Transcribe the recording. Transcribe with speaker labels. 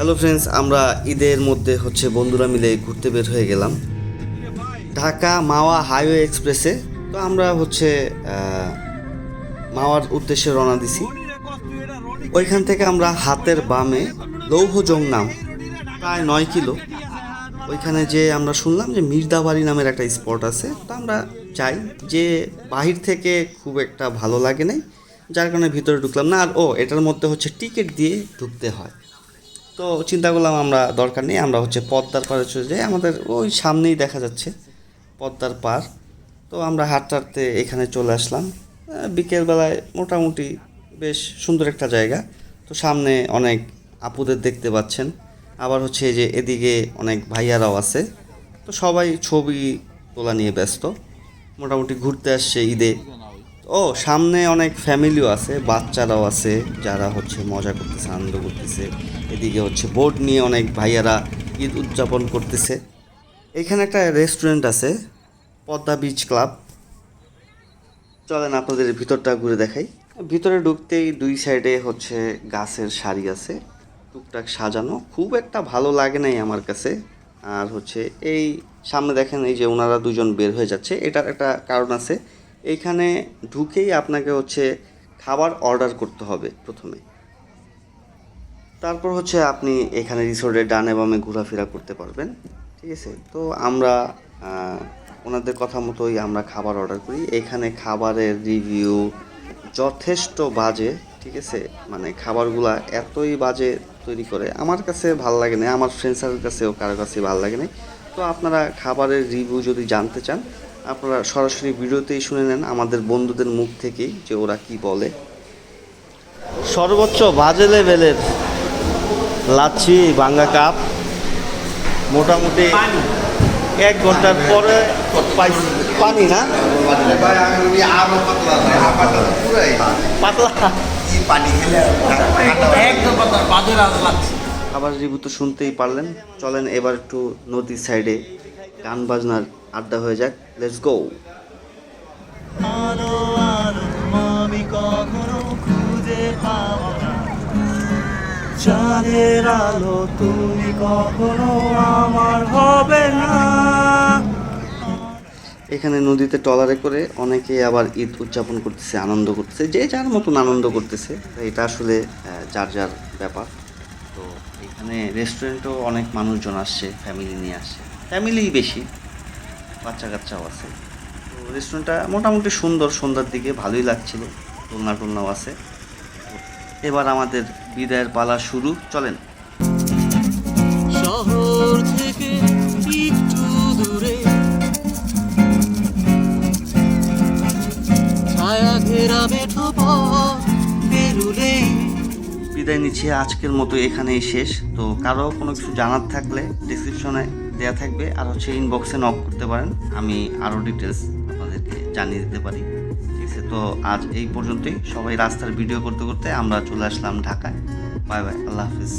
Speaker 1: Hello friends আমরা ঈদের মধ্যে হচ্ছে বন্ধুরা মিলে ঘুরতে বের হয়ে গেলাম। ঢাকা মাওয়া হাইওয়ে এক্সপ্রেসে। তো আমরা হচ্ছে মাওয়ার উদ্দেশ্যে রওনা দিছি। ওইখান থেকে আমরা হাতের বামে লৌহজং নাম, প্রায় নয় কিলো। ওইখানে যে আমরা শুনলাম যে মির্দাবাড়ি নামের একটা স্পট আছে। তো আমরা যাই, যে বাহির থেকে খুব একটা ভালো লাগে নাই। যার কারণে ভিতরে ঢুকলাম না। আর ও, এটার মধ্যে হচ্ছে টিকিট দিয়ে ঢুকতে হয়। তো চিন্তা করলাম আমরা দরকার নেই, আমরা হচ্ছে পদ্মার পাড়ে চলে যাই। আমাদের ওই সামনেই দেখা যাচ্ছে পদ্মার পার তো আমরা হাঁটতে হাঁটতে এখানে চলে আসলাম। বিকেলবেলায় মোটামুটি বেশ সুন্দর একটা জায়গা। তো সামনে অনেক আপুদের দেখতে পাচ্ছেন। আবার হচ্ছে যে এদিকে অনেক ভাইয়ারাও আছে। তো সবাই ছবি তোলা নিয়ে ব্যস্ত। মোটামুটি ঘুরতে আসছে ঈদে। ও, সামনে অনেক ফ্যামিলিও আছে, বাচ্চারাও আছে, যারা হচ্ছে মজা করতেছে, আনন্দ করতেছে। এদিকে হচ্ছে বোট নিয়ে অনেক ভাইয়ারা ঈদ উদযাপন করতেছে। এখানে একটা রেস্টুরেন্ট আছে, পদ্মা বিচ ক্লাব। চলেন আপনাদের ভিতরটা ঘুরে দেখাই। ভিতরে ঢুকতেই দুই সাইডে হচ্ছে গাছের সারি আছে, টুকটাক সাজানো। খুব একটা ভালো লাগে নাই আমার কাছে। আর হচ্ছে এই সামনে দেখেন এই যে ওনারা দুজন বের হয়ে যাচ্ছে, এটার একটা কারণ আছে। এইখানে ঢুকেই আপনাকে হচ্ছে খাবার অর্ডার করতে হবে প্রথমে। তারপর হচ্ছে আপনি এখানে রিসোর্টে ডানে বামে ঘোরাফেরা করতে পারবেন, ঠিক আছে? তো আমরা ওনাদের কথা মতোই আমরা খাবার অর্ডার করি। এখানে খাবারের রিভিউ যথেষ্ট বাজে, ঠিক আছে? মানে খাবারগুলা এতই বাজে তৈরি করে। আমার কাছে ভালো লাগে না, আমার ফ্রেন্ডসের কাছেও কারও কাছে ভালো লাগে না। তো আপনারা খাবারের রিভিউ যদি জানতে চান আপনারা সরাসরি ভিডিওতেই শুনে নেন আমাদের বন্ধুদের মুখ থেকেই যে ওরা কি বলে। সর্বোচ্চ বাজে লেভেলের লাচ্ছি ভাঙ্গা কাপ। মোটামুটি এক ঘণ্টার পরে পানি না? পাতলা। আবার রিভিউ তো শুনতেই পারলেন। চলেন এবার একটু নদীর সাইডে গান বাজনার আড্ডা হয়ে যাক। লেটস গো
Speaker 2: আলো আলো আমি কখনো খুঁজে পাবো না। চাঁদের আলো তুমি কখনো আমার হবে না।
Speaker 1: এখানে নদীতে ট্রলারে করে অনেকে আবার ঈদ উদযাপন করতেছে আনন্দ করতেছে যে যার মতন আনন্দ করতেছে। এটা আসলে যার যার ব্যাপার। তো এখানে রেস্টুরেন্টও অনেক মানুষজন আসছে ফ্যামিলি নিয়ে আসছে। ফ্যামিলি বেশি বাচ্চা কাচ্চাও আছে। তো রেস্টুরেন্টটা মোটামুটি সুন্দর সন্ধ্যার দিকে ভালোই লাগছিল দোলনা টোলনাও আছে এবার আমাদের বিদায়ের পালা শুরু চলেন।
Speaker 2: শহর থেকে একটু দূরে। ছায়া ঘেরা মেঠো পথ
Speaker 1: বিদায় নিচ্ছি আজকের মতো এখানেই শেষ। তো কারও কোনো কিছু জানার থাকলে ডিসক্রিপশনে দেওয়া থাকবে আর হচ্ছে ইনবক্সে নক করতে পারেন। আমি আরও ডিটেলস আপনাদেরকে জানিয়ে দিতে পারি। ঠিক আছে, তো আজ এই পর্যন্তই। সবাই রাস্তার ভিডিও করতে করতে আমরা চলে আসলাম ঢাকায়। বাই বাই, আল্লাহ হাফিজ।